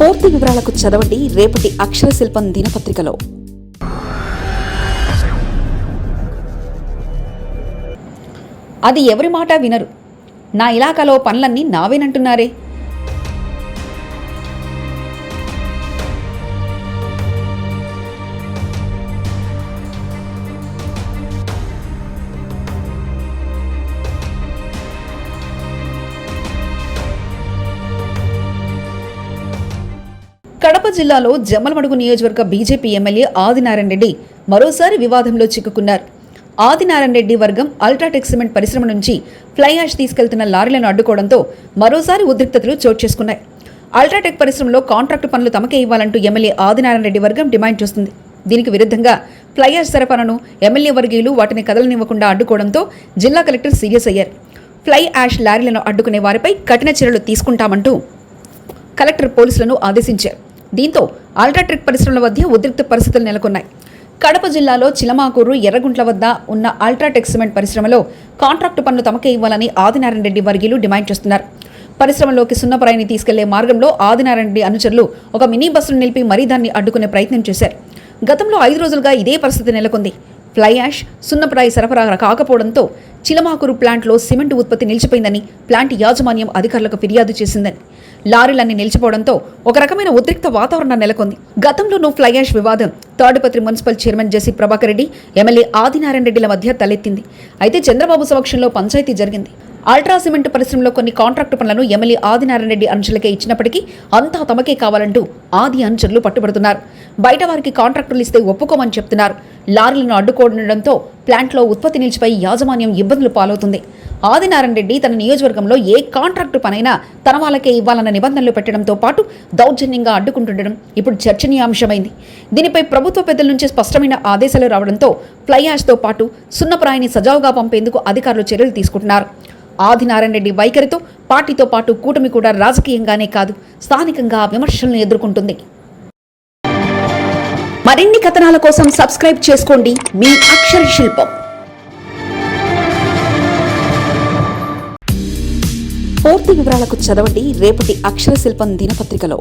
పూర్తి వివరాలకు చదవండి రేపటి అక్షర శిల్పం దినపత్రికలో. అది ఎవరి మాట వినరు. నా ఇలాకాలో పనులన్నీ నావేనంటున్నారే. కడప జిల్లాలో జమలమడుగు నియోజకవర్గ బీజేపీ ఎమ్మెల్యే ఆదినారాయణ రెడ్డి మరోసారి వివాదంలో చిక్కుకున్నారు. ఆదినారాయణ రెడ్డి వర్గం అల్ట్రాటెక్ సిమెంట్ పరిశ్రమ నుంచి ఫ్లై యాష్ తీసుకెళ్తున్న లారీలను అడ్డుకోవడంతో మరోసారి ఉద్రిక్తతలు చోటు చేసుకున్నాయి. అల్ట్రాటెక్ పరిశ్రమలో కాంట్రాక్టు పనులు తమకే ఇవ్వాలంటూ ఎమ్మెల్యే ఆదినారాయణ రెడ్డి వర్గం డిమాండ్ చేస్తుంది. దీనికి విరుద్ధంగా ఫ్లై యాష్ సరఫరాను ఎమ్మెల్యే వర్గీయులు వాటిని కదలనివ్వకుండా అడ్డుకోవడంతో జిల్లా కలెక్టర్ సీరియస్ అయ్యారు. ఫ్లై యాష్ లారీలను అడ్డుకునే వారిపై కఠిన చర్యలు తీసుకుంటామంటూ కలెక్టర్ పోలీసులను ఆదేశించారు. దీంతో అల్ట్రాట్రిక్ పరిశ్రమల మధ్య ఉద్రిక్త పరిస్థితులు నెలకొన్నాయి. కడప జిల్లాలో చిలమాకూరు ఎర్రగుంట్ల వద్ద ఉన్న అల్ట్రాటెక్ సిమెంట్ పరిశ్రమలో కాంట్రాక్టు పనులు తమకే ఇవ్వాలని ఆదినారాయణ రెడ్డి వర్గీయులు డిమాండ్ చేస్తున్నారు. పరిశ్రమలోకి సున్నపరాయిని తీసుకెళ్ళే మార్గంలో ఆదినారాయణ రెడ్డి అనుచరులు ఒక మినీ బస్సును నిలిపి మరీ దాన్ని అడ్డుకునే ప్రయత్నం చేశారు. గతంలో ఐదు రోజులుగా ఇదే పరిస్థితి నెలకొంది. ఫ్లై యాష్ సున్నపరాయి సరఫరా కాకపోవడంతో చిలమాకూరు ప్లాంట్లో సిమెంట్ ఉత్పత్తి నిలిచిపోయిందని ప్లాంట్ యాజమాన్యం అధికారులకు ఫిర్యాదు చేసిందని. లారీలన్నీ నిలిచిపోవడంతో ఒక రకమైన ఉద్రిక్త వాతావరణం నెలకొంది. గతంలోనూ ఫ్లై యాష్ వివాదం Tadipatri municipal chairman JC Prabhakar Reddy MLA Adinarayana రెడ్డిల మధ్య తలెత్తింది. అయితే చంద్రబాబు సమక్షంలో పంచాయతీ జరిగింది. అల్ట్రా సిమెంట్ పరిశ్రమలో కొన్ని కాంట్రాక్టు పనులను ఎమ్మెల్యే ఆదినారాయణ రెడ్డి అనుచరులకే ఇచ్చినప్పటికీ అంతా తమకే కావాలంటూ ఆది అంచర్లు పట్టుబడుతున్నారు. బయట వారికి కాంట్రాక్టులు ఇస్తే ఒప్పుకోమని చెప్తున్నారు. లారీలను అడ్డుకోవడంతో ప్లాంట్లో ఉత్పత్తి నిలిచిపై యాజమాన్యం ఇబ్బందులు పాలవుతుంది. ఆదినారాయణ రెడ్డి తన నియోజకవర్గంలో ఏ కాంట్రాక్టు పనైనా తన వాళ్ళకే ఇవ్వాలన్న నిబంధనలు పెట్టడంతో పాటు దౌర్జన్యంగా అడ్డుకుంటుండడం ఇప్పుడు చర్చనీయాంశమైంది. దీనిపై ప్రభుత్వ పెద్దల నుంచి స్పష్టమైన ఆదేశాలు రావడంతో ఫ్లై యాష్తో పాటు సున్నప్రాయిని సజావుగా పంపేందుకు అధికారులు చర్యలు తీసుకుంటున్నారు. ఆదినారాయణ రెడ్డి వైఖరితో పార్టీతో పాటు కూటమి కూడా రాజకీయంగానే కాదు స్థానికంగా విమర్శలను ఎదుర్కొంటుంది. మరిన్ని కథనాల కోసం సబ్స్క్రైబ్ చేసుకోండి. మీ అక్షర శిల్పం. పూర్తి వివరాలకు చదవండి. రేపటి అక్షర శిల్పం దినపత్రికలో.